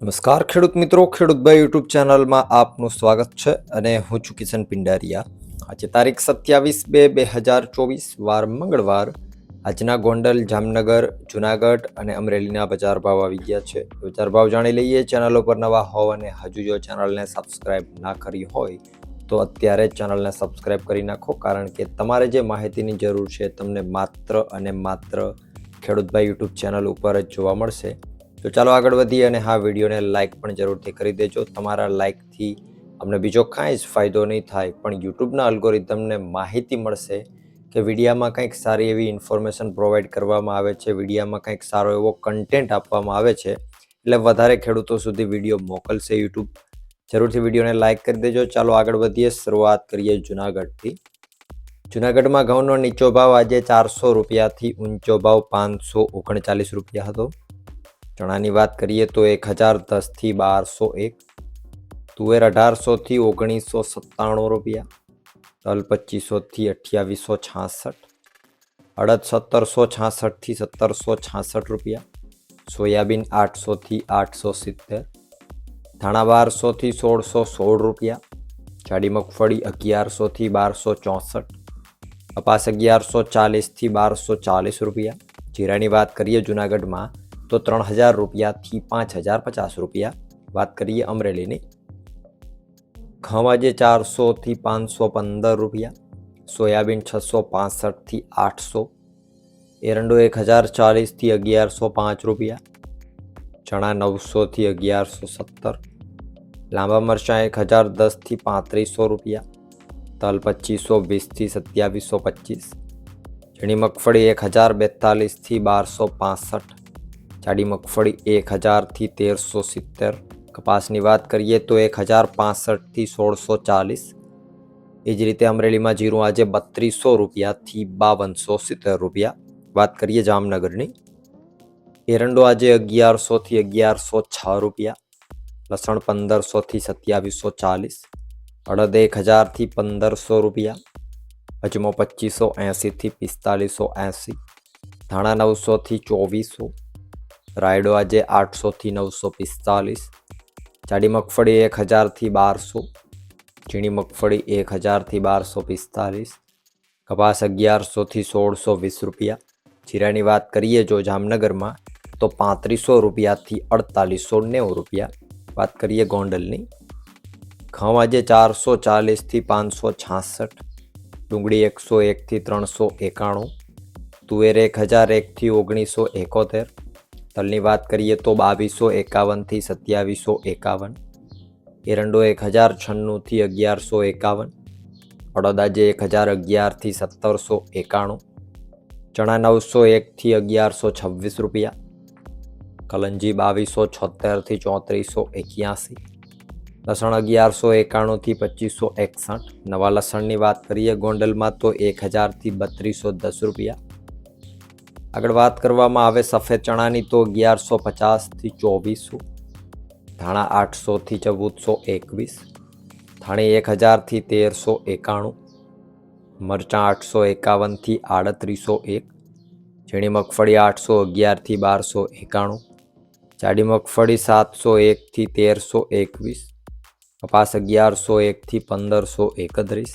નમસ્કાર, ખેડૂત મિત્રો. ખેડૂતભાઈ યુટ્યુબ ચેનલમાં આપનું સ્વાગત છે અને હું છું કિશન પિંડારિયા. આજે તારીખ સત્યાવીસ બે બે હજાર ચોવીસ, વાર મંગળવાર. આજના ગોંડલ, જામનગર, જુનાગઢ અને અમરેલીના બજાર ભાવ આવી ગયા છે. બજાર ભાવ જાણી લઈએ. ચેનલ ઉપર નવા હોવ અને હજુ જો ચેનલને સબસ્ક્રાઈબ ના કરી હોય, તો અત્યારે ચેનલને સબસ્ક્રાઈબ કરી નાખો, કારણ કે તમારે જે માહિતીની જરૂર છે તમને માત્ર અને માત્ર ખેડૂતભાઈ યુટ્યુબ ચેનલ ઉપર જ જોવા મળશે. તો ચાલો આગળ વધીએ અને હા, વિડીયોને લાઇક પણ જરૂરથી કરી દેજો. તમારા લાઇકથી અમને બીજો કાંઈ જ ફાયદો નહીં થાય, પણ યુટ્યુબના અલ્ગોરિધમને માહિતી મળશે કે વિડીયામાં કંઈક સારી એવી ઇન્ફોર્મેશન પ્રોવાઈડ કરવામાં આવે છે, વિડીયામાં કંઈક સારો એવો કન્ટેન્ટ આપવામાં આવે છે. એટલે વધારે ખેડૂતો સુધી વીડિયો મોકલશે યુટ્યુબ. જરૂરથી વિડીયોને લાઇક કરી દેજો. ચાલો આગળ વધીએ. શરૂઆત કરીએ જુનાગઢથી. જુનાગઢમાં ઘઉંનો નીચો ભાવ આજે ચારસો રૂપિયાથી ઊંચો ભાવ પાંચસો ઓગણચાલીસ રૂપિયા હતો. ચણાની વાત કરીએ તો એક હજાર દસથી બારસો એક, તુવેર અઢારસોથી ઓગણીસો સત્તાણું રૂપિયા, તલ પચીસોથી અઠ્યાવીસો છાસઠ, અડદ સત્તરસો છાસઠથી સત્તરસો છાસઠ રૂપિયા, સોયાબીન આઠસોથી આઠસો સિત્તેર, ધાણા બારસોથી સોળસો સોળ રૂપિયા, જાડી મગફળી અગિયારસોથી બારસો ચોસઠ, કપાસ અગિયારસો ચાલીસથી બારસો ચાલીસ રૂપિયા. જીરાની વાત કરીએ જુનાગઢમાં તો ત્રણ હજાર રૂપિયાથી પાંચ હજાર પચાસ રૂપિયા. વાત કરીએ અમરેલીની. ઘઉં આજે ચારસોથી પાંચસો પંદર રૂપિયા, સોયાબીન છસો પાસઠથી આઠસો, એરંડો એક હજાર ચાલીસથી અગિયારસો પાંચ રૂપિયા, ચણા નવસોથી અગિયારસો સત્તર, લાંબા મરચાં એક હજાર દસથી પાંત્રીસો રૂપિયા, તલ પચીસો વીસથી સત્યાવીસો પચીસ, ઝીણી મગફળી એક હજાર બેતાલીસથી બારસો પાસઠ જાડી મગફળી એક હજારથી તેરસો સિત્તેર. કપાસની વાત કરીએ તો એક હજાર પાસઠથી સોળસો ચાલીસ. એ જ રીતે અમરેલીમાં જીરું આજે બત્રીસો રૂપિયાથી બાવનસો સિત્તેર રૂપિયા. વાત કરીએ જામનગરની. એરંડો આજે અગિયારસોથી અગિયારસો છ રૂપિયા. લસણ પંદરસોથી સત્યાવીસો ચાલીસ. અડદ એક હજારથી પંદરસો રૂપિયા. અજમો પચીસો એંસીથી પિસ્તાલીસો એંસી. ધાણા નવસોથી ચોવીસો. રાયડો આજે આઠસોથી નવસો પિસ્તાલીસ, જાડી મગફળી એક હજારથી બારસો, ઝીણી મગફળી એક હજારથી બારસો પિસ્તાલીસ, કપાસ અગિયારસોથી સોળસો વીસ રૂપિયા. જીરાની વાત કરીએ જો જામનગરમાં, તો પાંત્રીસો રૂપિયાથી અડતાલીસો નેવું રૂપિયા. વાત કરીએ ગોંડલની, ઘઉં આજે ચારસો ચાલીસથી પાંચસો છાસઠ, ડુંગળી એકસો એકથી ત્રણસો એકાણું, તુવેર એક હજાર એકથી ઓગણીસો એકોતેર તલની વાત કરીએ તો બાવીસો એકાવનથી સત્યાવીસો એકાવન, એરંડો એક હજાર છન્નુંથી અગિયારસો એકાવન અડદાજે એક હજાર અગિયારથી સત્તરસો એકાણું, ચણા નવસો એકથી અગિયારસો છવ્વીસ રૂપિયા, કલંજી બાવીસો છોતેરથી ચોત્રીસો એક્યાસી, લસણ અગિયારસો એકાણુંથી પચીસો એકસઠ, નવા લસણની વાત કરીએ ગોંડલમાં તો એક હજારથી બત્રીસો દસ રૂપિયા આગળ વાત કરવામાં આવે, સફેદ ચણાની તો અગિયારસો પચાસથી ચોવીસો, ધાણા આઠસોથી ચૌદસો એકવીસ, ધાણી એક હજારથી તેરસો એકાણું, મરચાં આઠસો એકાવનથી આડત્રીસો એક, ઝીણી મગફળી આઠસો અગિયારથી બારસો એકાણું, જાડી મગફળી સાતસો એકથી તેરસો એકવીસ, કપાસ અગિયારસો એકથી પંદરસો એકત્રીસ.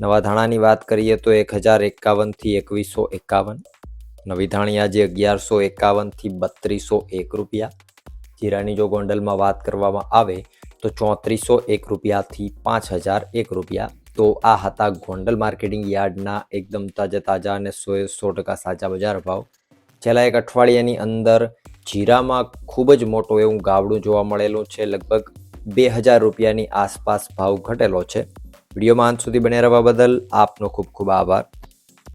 નવા ધાણાની વાત કરીએ તો એક હજાર એકાવનથી એકવીસો એકાવન નવી જે અગિયારસો એકાવનથી બત્રીસો એક રૂપિયા. જીરાની જો ગોંડલમાં વાત કરવામાં આવે તો ચોત્રીસો એક રૂપિયાથી પાંચ હજાર એક રૂપિયા. તો આ હતા ગોંડલ માર્કેટિંગ યાર્ડના એકદમ તાજા તાજા અને સો સો ટકા સાચા બજાર ભાવ. છેલ્લા એક અઠવાડિયાની અંદર જીરામાં ખૂબ જ મોટું એવું ગાવડું જોવા મળેલું છે. લગભગ બે હજાર રૂપિયાની આસપાસ ભાવ ઘટેલો છે. વિડીયોમાં અંત સુધી બને રહેવા બદલ આપનો ખૂબ ખૂબ આભાર.